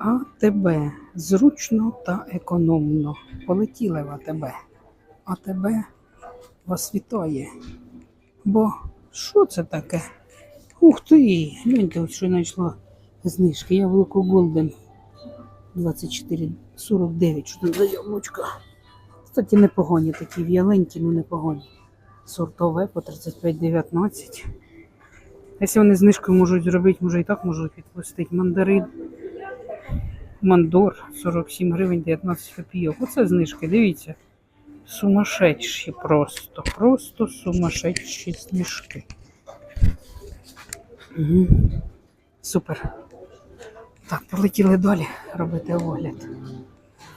АТБ. Зручно та економно. Полетіли в АТБ. АТБ вас вітає. Бо що це таке? Ух ти! Гляньте, ось що знайшла знижки. Яблуко Голден 24,49. Що там за яблучко? Кстати, непогані такі в'яленькі, ну непогані. Сортове по 35,19. Якщо вони знижкою можуть зробити, може і так можуть відпустити. Мандарин. Мандор 47 гривень 19 копійок. Оце знижки, дивіться. Сумасшедші просто. Просто сумасшедші знижки. Угу. Супер. Так, полетіли далі робити огляд.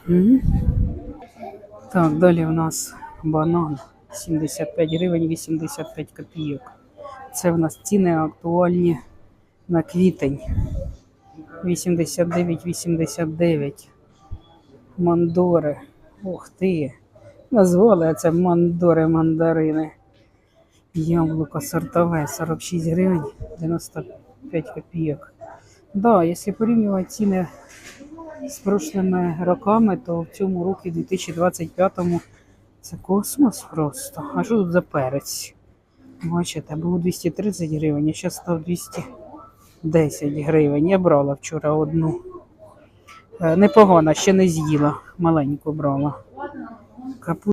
Угу. Так, далі у нас банан 75 гривень 85 копійок. Це в нас ціни актуальні на квітень. 89,89. Мандори. Ух ти. Назвали це мандори мандарини. Яблуко сортове 46 гривень 95 копійок. Да, якщо порівнювати ціни з прошлими роками, то в цьому році, 2025-му, це космос просто. А що тут за перець? Бачите, був 230 гривень, а зараз став 210 гривень. Я брала вчора одну. Е, Непогана, ще не з'їла. Маленьку брала.